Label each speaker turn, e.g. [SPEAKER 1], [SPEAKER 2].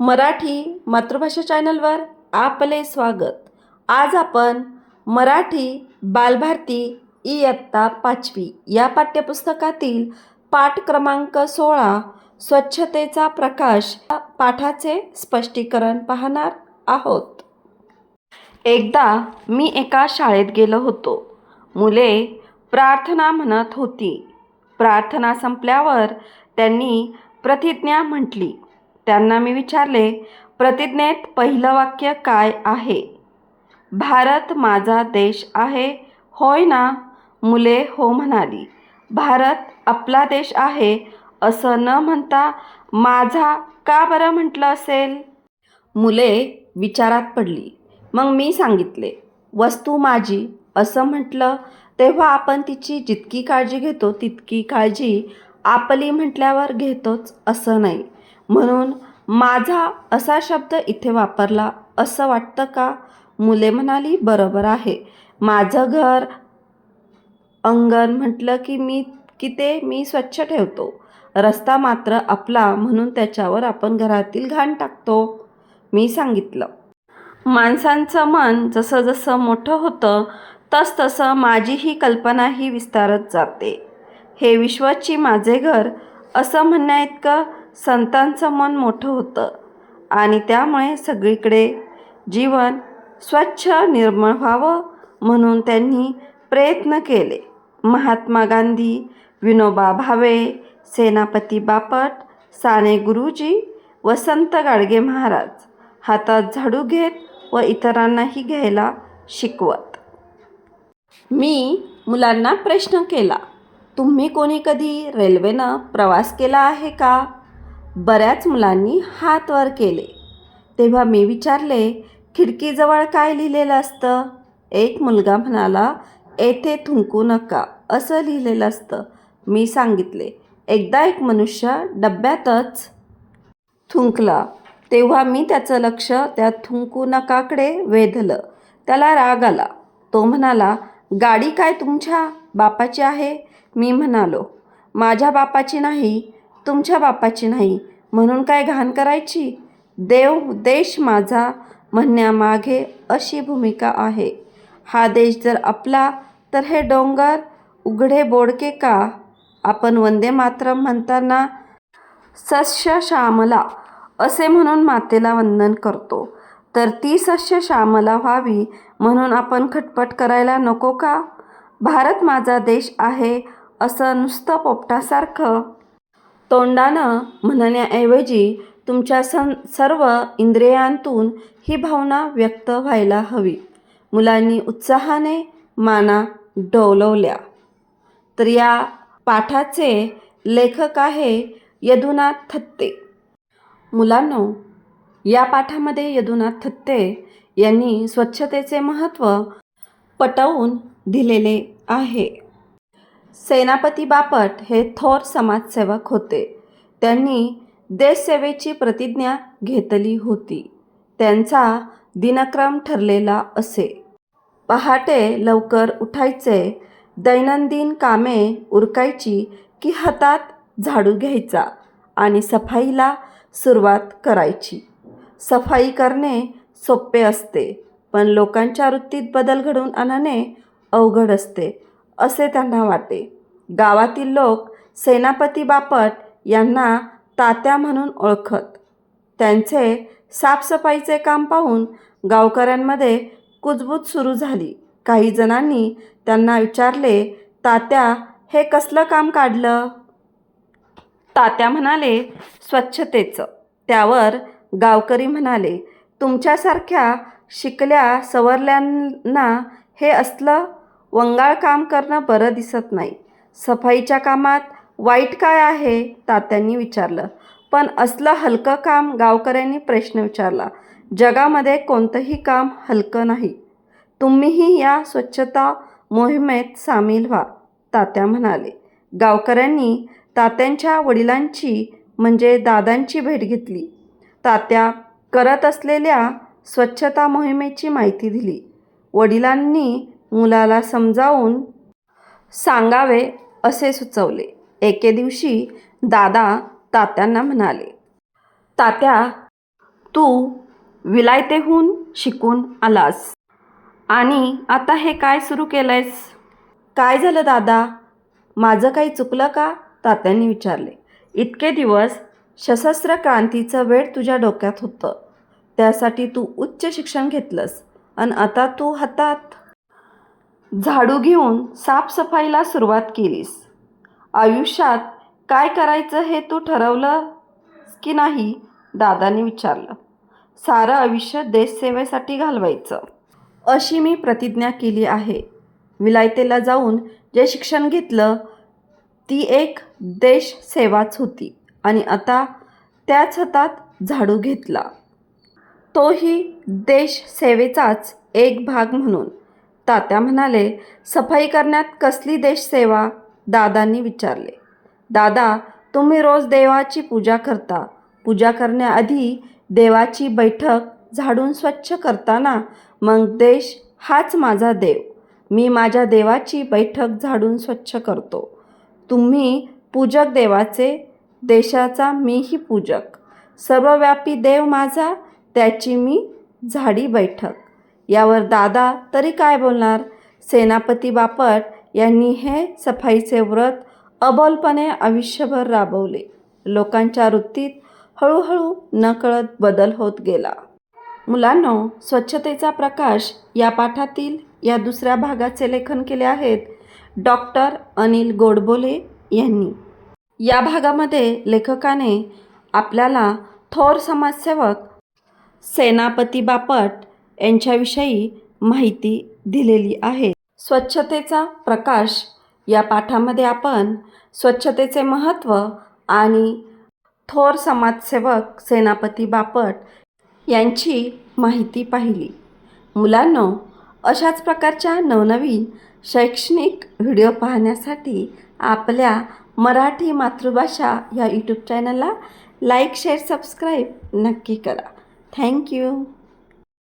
[SPEAKER 1] मराठी मातृभाषा चॅनलवर आपले स्वागत. आज आपण मराठी बालभारती इयत्ता पाचवी या पाठ्यपुस्तकातील पाठ क्रमांक सोळा स्वच्छतेचा प्रकाश पाठाचे स्पष्टीकरण पाहणार आहोत. एकदा मी एका शाळेत गेलो होतो. मुले प्रार्थना म्हणत होती. प्रार्थना संपल्यावर त्यांनी प्रतिज्ञा म्हटली त्यांना मी विचारले प्रतिज्ञेत पहिलं वाक्य काय आहे? भारत माझा देश आहे. होय ना मुले हो म्हणाली. भारत आपला देश आहे असं न म्हणता माझा का बरं म्हटलं असेल? मुले विचारात पडली. मग मी सांगितले वस्तू माझी असं म्हटलं तेव्हा आपण तिची जितकी काळजी घेतो तितकी काळजी आपली म्हटल्यावर घेतोच असं नाही. म्हणून माझा असा शब्द इथे वापरला असं वाटतं का? मुले म्हणाली बरोबर आहे. माझं घर अंगण म्हटलं की मी की ते मी स्वच्छ ठेवतो. रस्ता मात्र आपला म्हणून त्याच्यावर आपण घरातील घाण टाकतो मी सांगितलं. माणसांचं मन जसं जसं मोठं होतं तस तसं माझी ही कल्पनाही विस्तारत जाते. हे विश्वाची माझे घर असं म्हणण्याइतकं संतांचं मन मोठं होतं आणि त्यामुळे सगळीकडे जीवन स्वच्छ निर्मळ व्हावं म्हणून त्यांनी प्रयत्न केले. महात्मा गांधी विनोबा भावे सेनापती बापट साने गुरुजी वसंत गाडगे महाराज हातात झाडू घेत व इतरांनाही घ्यायला शिकवत. मी मुलांना प्रश्न केला तुम्ही कोणी कधी रेल्वेनं प्रवास केला आहे का? बऱ्याच मुलांनी हात वर केले. तेव्हा मी विचारले खिडकीजवळ काय लिहिलेलं असतं? एक मुलगा म्हणाला येथे थुंकू नका. असं लिहिलेलं असतं. मी सांगितले एकदा एक मनुष्य डब्यातच थुंकला तेव्हा मी त्याचं लक्ष त्या थुंकू नकाकडे वेधलं. त्याला राग आला. तो म्हणाला गाडी काय तुमच्या बापाची आहे? मी म्हणालो माझ्या बापाची नाही. तुमच्या बापाची नाही. म्हणून काय घाण करायची? देव देश माझा म्हणण्यामागे अशी भूमिका आहे. हा देश जर आपला तर हे डोंगर उघडे बोडके का? आपण वंदे मातरम म्हणताना सस्य श्यामला असे म्हणून मातेला वंदन करतो. तर ती सस्य श्यामला व्हावी म्हणून आपण खटपट करायला नको का? भारत माझा देश आहे असं नुसतं पोपटासारखं तोंडानं म्हणण्याऐवजी तुमच्या सं सर्व इंद्रियांतून ही भावना व्यक्त व्हायला हवी. मुलांनी उत्साहाने माना डोलवल्या. तर या पाठाचे लेखक आहे यदुनाथ थत्ते. मुलांनो या पाठामध्ये यदुनाथ थत्ते यांनी स्वच्छतेचे महत्त्व पटवून दिलेले आहे. सेनापती बापट हे थोर समाजसेवक होते. त्यांनी देशसेवेची प्रतिज्ञा घेतली होती. त्यांचा दिनक्रम ठरलेला असे. पहाटे लवकर उठायचे दैनंदिन कामे उरकायची की हातात झाडू घ्यायचा आणि सफाईला सुरुवात करायची. सफाई करणे सोपे असते पण लोकांच्या वृत्तीत बदल घडवून आणणे अवघड असते. असे त्यांना वाटे. गावातील लोक सेनापती बापट यांना तात्या म्हणून ओळखत. त्यांचे साफसफाईचे काम पाहून गावकऱ्यांमध्ये कुजबूज सुरू झाली. काही जणांनी त्यांना विचारले तात्या हे कसलं काम काढलं? तात्या म्हणाले स्वच्छतेचं. त्यावर गावकरी म्हणाले तुमच्यासारख्या शिकल्या सवरल्यांना हे असलं वंगाळ काम करणं बरं दिसत नाही. सफाईच्या कामात वाईट काय आहे? तात्यांनी विचारलं. पण असलं हलकं काम गावकऱ्यांनी प्रश्न विचारला. जगामध्ये कोणतंही काम हलकं नाही. तुम्हीही या स्वच्छता मोहिमेत सामील व्हा तात्या म्हणाले. गावकऱ्यांनी तात्यांच्या वडिलांची म्हणजे दादांची भेट घेतली. तात्या करत असलेल्या स्वच्छता मोहिमेची माहिती दिली. वडिलांनी मुलाला समजावून सांगावे असे सुचवले. एके दिवशी दादा तात्यांना म्हणाले तात्या तू विलायतेहून शिकून आलास. आणि आता हे काय सुरू केलंयस? काय झालं दादा? माझं काही चुकलं का? तात्यांनी विचारले. इतके दिवस सशस्त्र क्रांतीचं वेळ तुझ्या डोक्यात होतं. त्यासाठी तू उच्च शिक्षण घेतलंस. आणि आता तू हातात झाडू घेऊन साफसफाईला सुरुवात केलीस. आयुष्यात काय करायचं हे तू ठरवलं की नाही? दादाने विचारलं. सारं आयुष्य देशसेवेसाठी घालवायचं. अशी मी प्रतिज्ञा केली आहे. विलायतेला जाऊन जे शिक्षण घेतलं ती एक देशसेवाच होती आणि आता त्याच हातात झाडू घेतला. तोही देशसेवेचाच एक भाग म्हणून. तात्या म्हणाले सफाई करण्यात कसली देशसेवा दादांनी विचारले. दादा तुम्ही रोज देवाची पूजा करता. पूजा करण्याआधी देवाची बैठक झाडून स्वच्छ करताना मग देश हाच माझा देव. मी माझ्या देवाची बैठक झाडून स्वच्छ करतो. तुम्ही पूजक देवाचे देशाचा मीही पूजक. सर्वव्यापी देव माझा त्याची मी झाडी बैठक. यावर दादा तरी काय बोलणार? सेनापती बापट यांनी हे सफाईचे व्रत अबोलपणे आयुष्यभर राबवले. लोकांच्या वृत्तीत हळूहळू नकळत बदल होत गेला. मुलांनो स्वच्छतेचा प्रकाश या पाठातील या दुसऱ्या भागाचे लेखन केले आहेत डॉक्टर अनिल गोडबोले यांनी. या भागामध्ये लेखकाने आपल्याला थोर समाजसेवक सेनापती बापट यांच्याविषयी माहिती दिलेली आहे. स्वच्छतेचा प्रकाश या पाठामध्ये आपण स्वच्छतेचे महत्त्व आणि थोर समाजसेवक सेनापती बापट यांची माहिती पाहिली. मुलांनो अशाच प्रकारच्या नवनवीन शैक्षणिक व्हिडिओ पाहण्यासाठी आपल्या मराठी मातृभाषा या यूट्यूब चॅनलला लाईक शेअर सबस्क्राईब नक्की करा. थँक्यू.